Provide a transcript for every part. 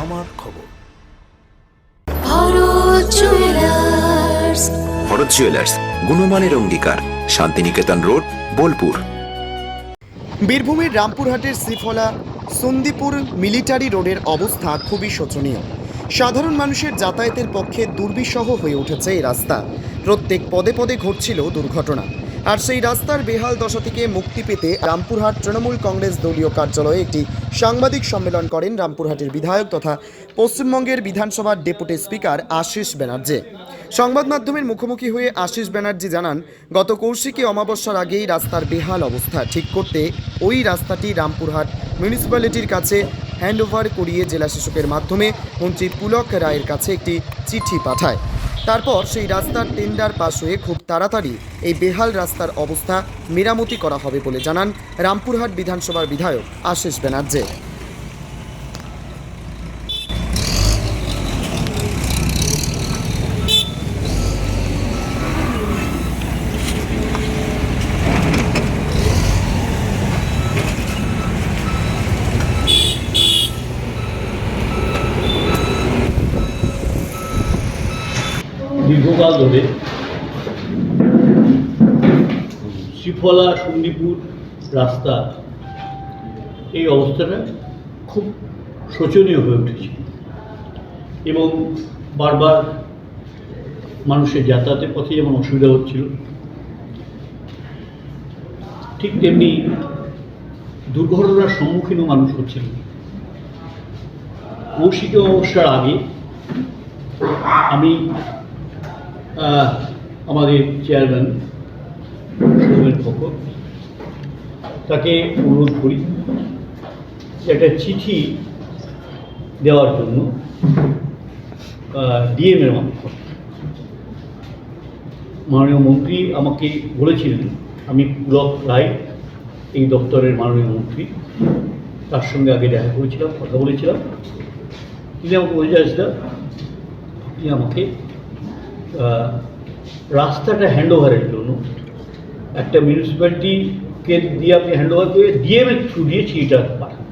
আমার খবর। Jewellers. Bharat jewellers গুণমানের অঙ্গীকার শান্তিনিকেতন রোড বোলপুর। বীরভূমের রামপুরহাটের শ্রীফলা সন্দীপুর মিলিটারি রোডের অবস্থা খুবই শোচনীয়। সাধারণ মানুষের যাতায়াতের পক্ষে দুর্বিষহ হয়ে উঠেছে এই রাস্তা। প্রত্যেক পদে পদে ঘটছিল দুর্ঘটনা। আর সেই রাস্তার বেহাল দশা থেকে মুক্তি পেতে রামপুরহাট তৃণমূল কংগ্রেস দলীয় কার্যালয়ে একটি সাংবাদিক সম্মেলন করেন রামপুরহাটের বিধায়ক তথা পশ্চিমবঙ্গের বিধানসভার ডেপুটি স্পিকার আশিস ব্যানার্জি। সংবাদ মাধ্যমের মুখোমুখি হয়ে আশিস ব্যানার্জি জানান, গত কৌশিকী অমাবস্যার আগেই রাস্তার বেহাল অবস্থা ঠিক করতে ওই রাস্তাটি রামপুরহাট মিউনিসিপ্যালিটির কাছে হ্যান্ডওভার করিয়ে জেলা শাসকের মাধ্যমে মন্ত্রী পুলক রায়ের কাছে একটি চিঠি পাঠায়। তারপর সেই রাস্তার টেন্ডার পাশ হয়ে খুব তাড়াতাড়ি এই বেহাল রাস্তার অবস্থা মেরামতি করা হবে বলে জানান রামপুরহাট বিধানসভার বিধায়ক আশিস ব্যানার্জি। দীর্ঘকাল ধরে শ্রীফলা সন্দীপুর রাস্তা। এই অবস্থাটা খুব শোচনীয় হয়ে উঠেছে। এবং বারবার মানুষের যাতায়াতের পথে যেমন অসুবিধা হচ্ছিল, ঠিক তেমনি দুর্ঘটনার সম্মুখীনও মানুষ হচ্ছিল। কৌশিক অমাবস্যার আগে আমি আমাদের চেয়ারম্যান সৌমেন খোকর তাকে অনুরোধ করি একটা চিঠি দেওয়ার জন্য ডিএমের মারফত মাননীয় মন্ত্রী আমাকে বলেছিলেন, আমি পুলক রায়, এই দপ্তরের মাননীয় মন্ত্রী। তার সঙ্গে আগে দেখা করেছিলাম, কথা বলেছিলাম। তিনি আমাকে বলে আসদা আপনি আমাকে রাস্তাটা হ্যান্ড ওভারের জন্য। একটা মিউনিসিপ্যালিটিকে দিয়ে আপনি হ্যান্ড ওভার করে ডিএমের থ্রু দিয়ে চিঠিটা পাঠান।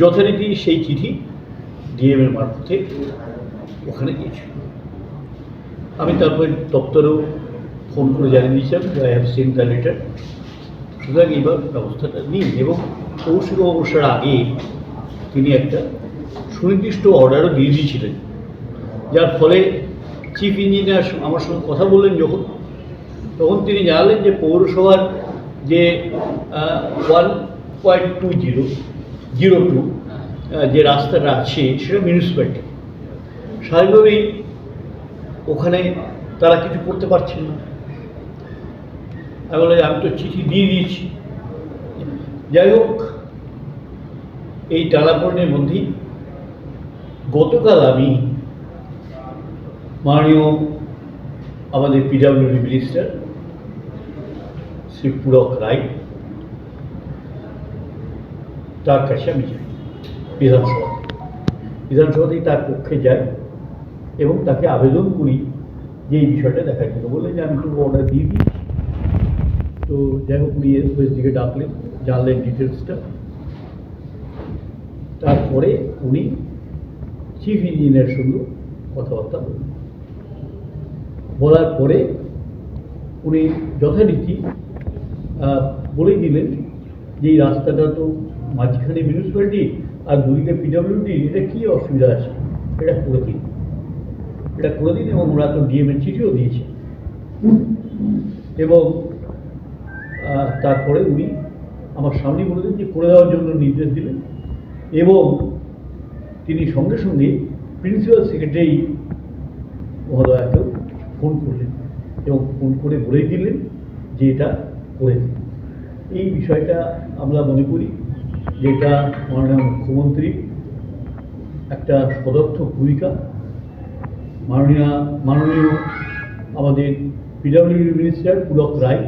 যথারীতি সেই চিঠি ডিএমের মারফতে ওখানে গিয়েছিল। আমি তারপরে দপ্তরেও ফোন করে জানিয়ে দিয়েছিলাম I have seen the letter সুতরাং এইবার ব্যবস্থাটা নিন এবং কৌশিক অবসর আগে তিনি একটা সুনির্দিষ্ট অর্ডারও দিয়ে দিয়েছিলেন। যার ফলে চিফ ইঞ্জিনিয়ার আমার সঙ্গে কথা বললেন যখন, তখন তিনি জানালেন যে পৌরসভার যে one point two zero zero two যে রাস্তাটা আছে সেটা মিউনিসিপ্যালিটি স্বাভাবিকভাবেই ওখানে তারা কিছু করতে পারছেন না। আমি বলে আমি তো চিঠি দিয়ে দিয়েছি। যাই হোক, এই টানাপড়নের মধ্যেই গতকাল আমি মাননীয় আমাদের P W D minister Shri Pulak Roy তার কাছে আমি যাই বিধানসভা বিধানসভাতেই তার পক্ষে যাই এবং তাকে আবেদন করি যে এই বিষয়টা দেখার জন্য। বললেন যে, আমি তো অর্ডার দিয়ে দিয়েছি তো যাই হোক, উনি ওয়েস্ট দিকে ডাকলেন, জানলেন ডিটেলসটা তারপরে উনি চিফ ইঞ্জিনিয়ার সঙ্গে কথাবার্তা বললেন। বলার পরে উনি যথারীতি বলেই দিলেন যে এই রাস্তাটা তো মাঝখানে মিউনিসিপ্যালিটি আর দুদিকে পিডব্লিউডি এটা কী অসুবিধা আছে? এটা করে দিন। এটা করে দিন এবং ওরা তো ডিএমের চিঠিও দিয়েছে। এবং তারপরে উনি আমার সামনে বলে বলেছেন যে করে দেওয়ার জন্য নির্দেশ দিলেন এবং তিনি সঙ্গে সঙ্গে প্রিন্সিপাল সেক্রেটারি মহোদয়াকেও ফোন করলেন এবং ফোন করে বলেই দিলেন যে এটা করে দিন এই বিষয়টা আমরা মনে করি যে এটা মাননীয় মুখ্যমন্ত্রী একটা সদর্থক ভূমিকা। মাননীয় মাননীয় আমাদের পিডব্লিউডি মিনিস্টার পুলক রায়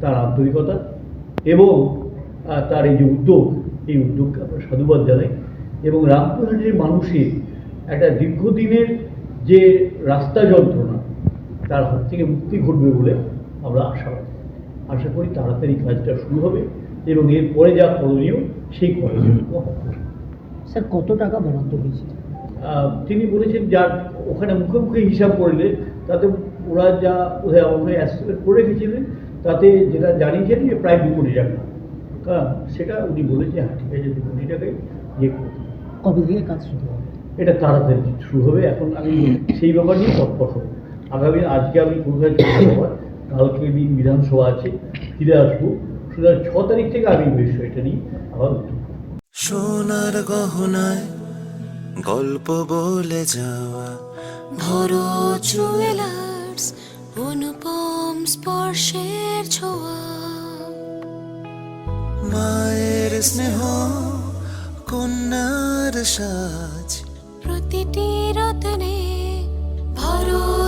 তার আন্তরিকতা এবং তার এই যে উদ্যোগ, এই উদ্যোগকে আমরা সাধুবাদ জানাই এবং রামপুরহাটের মানুষের একটা দীর্ঘদিনের যে রাস্তা যন্ত্রণা তার হাত থেকে মুক্তি ঘটবে বলে আমরা আশাবাদী আশা করি তাড়াতাড়ি কাজটা শুরু হবে এবং এরপরে যা করণীয় সেই করণীয় স্যার কত টাকা বরাদ্দ হয়েছে? আহ, তিনি বলেছেন যার ওখানে মুখে মুখে হিসাব করলে তাতে ওরা যা ওদের আমাকে অ্যাসেসমেন্ট করে রেখেছিলেন তাতে যেটা জানিয়েছেন যে প্রায় দু কোটি টাকা। হ্যাঁ সেটা উনি বলেছে হ্যাঁ ঠিক আছে দু কোটি টাকায় ইয়ে করতে কবে থেকে কাজ শুরু হবে? এটা তাড়াতাড়ি শুরু হবে। এখন আমি সেই ব্যাপার নিয়ে তৎপর হব। আগামী, আজকে আমি কলকাতা যেতে হবার কালকে দিন বিধানসভা আছে, ফিরে আসব। সুতরাং ছ তারিখ থেকে আমি বিষয়টা নিয়ে আবার সোনার গহনায় গল্প বলে যাওয়া, ভরো জুয়েলার্স অনুপম স্পর্শের ছোঁয়া। মায়ের স্নেহ, কন্যার সাজ, প্রতিটি রতনে ভরো